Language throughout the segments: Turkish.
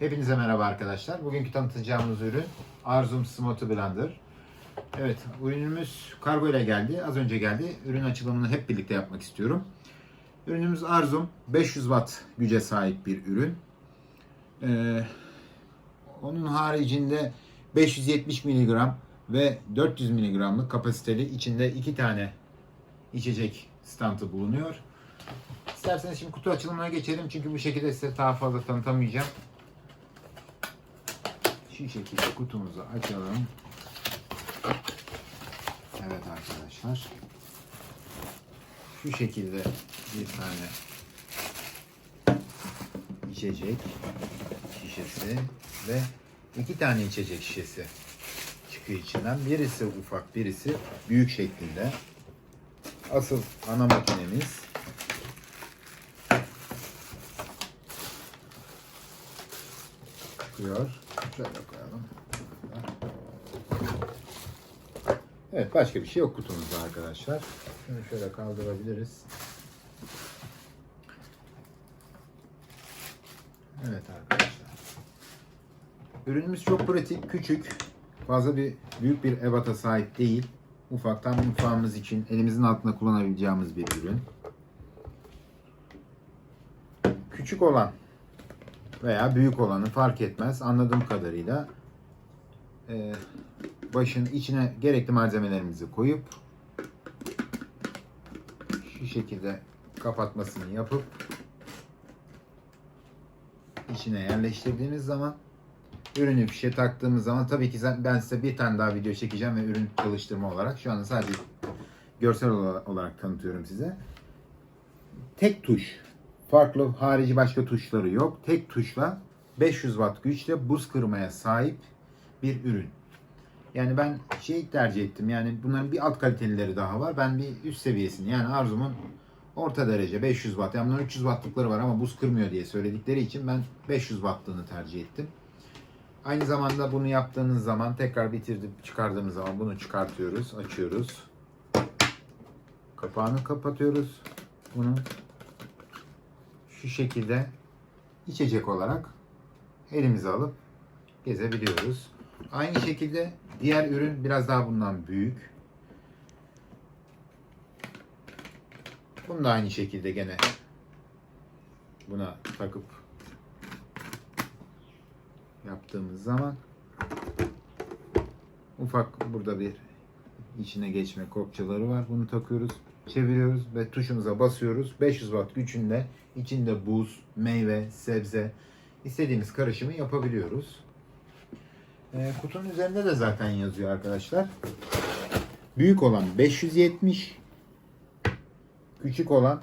Hepinize merhaba arkadaşlar. Bugünkü tanıtacağımız ürün Arzum Smoothie Blender. Evet, ürünümüz kargo ile geldi. Az önce geldi. Ürün açılımını hep birlikte yapmak istiyorum. Ürünümüz Arzum 500 watt güce sahip bir ürün. Ee, onun haricinde 570 mg ve 400 mg'lık kapasiteli içinde iki tane içecek standı bulunuyor. İsterseniz şimdi kutu açılımına geçelim çünkü bu şekilde size daha fazla tanıtamayacağım. Şu şekilde kutumuzu açalım. Evet arkadaşlar. Şu şekilde bir tane içecek şişesi ve iki tane içecek şişesi çıkıyor içinden. Birisi ufak, birisi büyük şeklinde. Asıl ana makinemiz çıkıyor. Şöyle koyalım. Evet başka bir şey yok kutumuzda arkadaşlar. Şunu şöyle kaldırabiliriz. Evet arkadaşlar. Ürünümüz çok pratik, küçük. Fazla bir büyük bir ebata sahip değil. Ufaktan mutfağımız için elimizin altında kullanabileceğimiz bir ürün. Küçük olan veya büyük olanı fark etmez. Anladığım kadarıyla e, başın içine gerekli malzemelerimizi koyup şu şekilde kapatmasını yapıp içine yerleştirdiğimiz zaman ürünü fişe taktığımız zaman tabii ki ben size bir tane daha video çekeceğim ve ürün çalıştırma olarak şu anda sadece görsel olarak tanıtıyorum size. Tek tuş farklı harici başka tuşları yok. Tek tuşla 500 watt güçle buz kırmaya sahip bir ürün. Yani ben şey tercih ettim. Yani bunların bir alt kalitelileri daha var. Ben bir üst seviyesini yani arzumun orta derece 500 watt. Yani bunların 300 wattlıkları var ama buz kırmıyor diye söyledikleri için ben 500 wattlığını tercih ettim. Aynı zamanda bunu yaptığınız zaman tekrar bitirdik çıkardığımız zaman bunu çıkartıyoruz, açıyoruz. Kapağını kapatıyoruz. Bunu şu şekilde içecek olarak elimize alıp gezebiliyoruz. Aynı şekilde diğer ürün biraz daha bundan büyük. Bunu da aynı şekilde gene buna takıp yaptığımız zaman ufak burada bir içine geçme kopçaları var. Bunu takıyoruz, çeviriyoruz ve tuşumuza basıyoruz. 500 watt gücünde içinde buz, meyve, sebze istediğimiz karışımı yapabiliyoruz. E, kutunun üzerinde de zaten yazıyor arkadaşlar. Büyük olan 570, küçük olan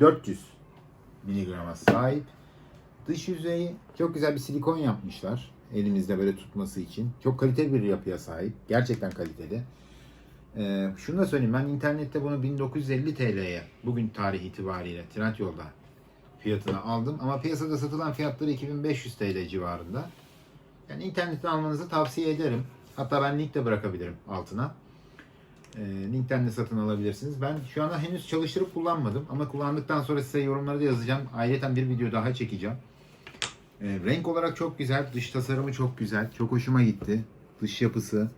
400 miligrama sahip. Dış yüzeyi çok güzel bir silikon yapmışlar. Elimizde böyle tutması için. Çok kaliteli bir yapıya sahip. Gerçekten kaliteli. Ee, şunu da söyleyeyim ben internette bunu 1950 TL'ye bugün tarih itibariyle Trendyol'da fiyatını aldım. Ama piyasada satılan fiyatları 2500 TL civarında. Yani internetten almanızı tavsiye ederim. Hatta ben link de bırakabilirim altına. E, linkten de satın alabilirsiniz. Ben şu anda henüz çalıştırıp kullanmadım. Ama kullandıktan sonra size yorumları da yazacağım. Ayrıca bir video daha çekeceğim. E, renk olarak çok güzel. Dış tasarımı çok güzel. Çok hoşuma gitti. Dış yapısı.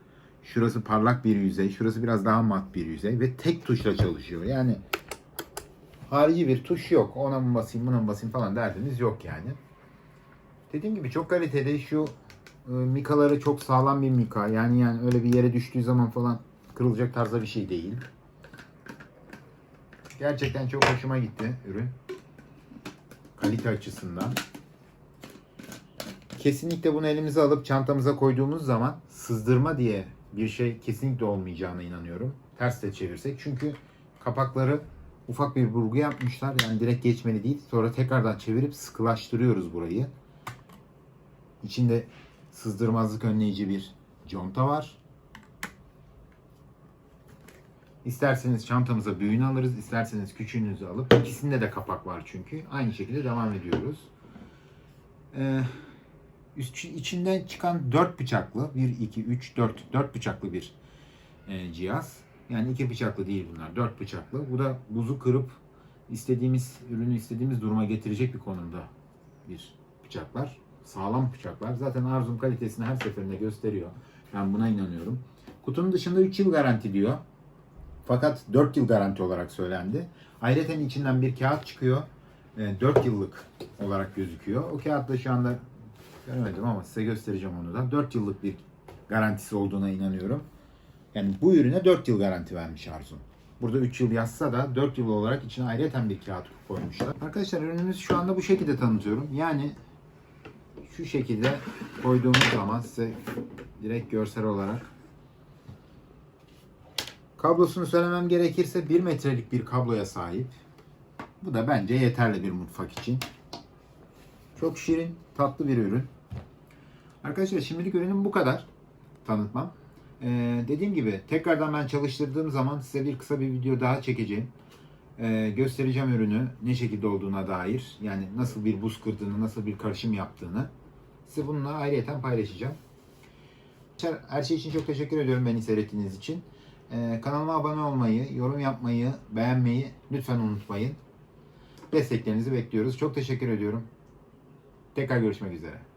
Şurası parlak bir yüzey. Şurası biraz daha mat bir yüzey. Ve tek tuşla çalışıyor. Yani harici bir tuş yok. Ona mı basayım buna mı basayım falan derdiniz yok yani. Dediğim gibi çok kaliteli. Şu e, mikaları çok sağlam bir mika. Yani yani öyle bir yere düştüğü zaman falan kırılacak tarzda bir şey değil. Gerçekten çok hoşuma gitti ürün. Kalite açısından. Kesinlikle bunu elimize alıp çantamıza koyduğumuz zaman sızdırma diye bir şey kesinlikle olmayacağına inanıyorum. Ters de çevirsek. Çünkü kapakları ufak bir burgu yapmışlar. Yani direkt geçmeli değil. Sonra tekrardan çevirip sıkılaştırıyoruz burayı. İçinde sızdırmazlık önleyici bir conta var. İsterseniz çantamıza büyüğünü alırız, isterseniz küçüğünüzü alıp ikisinde de kapak var çünkü. Aynı şekilde devam ediyoruz. Ee, içinden çıkan 4 bıçaklı, 1, 2, 3, 4, 4 bıçaklı bir e, cihaz. Yani iki bıçaklı değil bunlar, 4 bıçaklı. Bu da buzu kırıp istediğimiz ürünü istediğimiz duruma getirecek bir konumda bir bıçaklar. sağlam bıçaklar. Zaten Arzum kalitesini her seferinde gösteriyor. Ben buna inanıyorum. Kutunun dışında 3 yıl garanti diyor. Fakat 4 yıl garanti olarak söylendi. Ayrıca içinden bir kağıt çıkıyor. 4 yıllık olarak gözüküyor. O kağıtta şu anda göremedim ama size göstereceğim onu da. 4 yıllık bir garantisi olduğuna inanıyorum. Yani bu ürüne 4 yıl garanti vermiş Arzum. Burada 3 yıl yazsa da 4 yıl olarak içine ayrıca bir kağıt koymuşlar. Arkadaşlar ürünümüzü şu anda bu şekilde tanıtıyorum. Yani şu şekilde koyduğumuz zaman size direkt görsel olarak kablosunu söylemem gerekirse 1 metrelik bir kabloya sahip. Bu da bence yeterli bir mutfak için. Çok şirin, tatlı bir ürün. Arkadaşlar şimdilik ürünüm bu kadar tanıtmam. Ee, dediğim gibi tekrardan ben çalıştırdığım zaman size bir kısa bir video daha çekeceğim. Ee, göstereceğim ürünü ne şekilde olduğuna dair. Yani nasıl bir buz kırdığını, nasıl bir karışım yaptığını. Size bununla ayrıyeten paylaşacağım. Her şey için çok teşekkür ediyorum beni seyrettiğiniz için. Ee, kanalıma abone olmayı, yorum yapmayı, beğenmeyi lütfen unutmayın. Desteklerinizi bekliyoruz. Çok teşekkür ediyorum. Tekrar görüşmek üzere.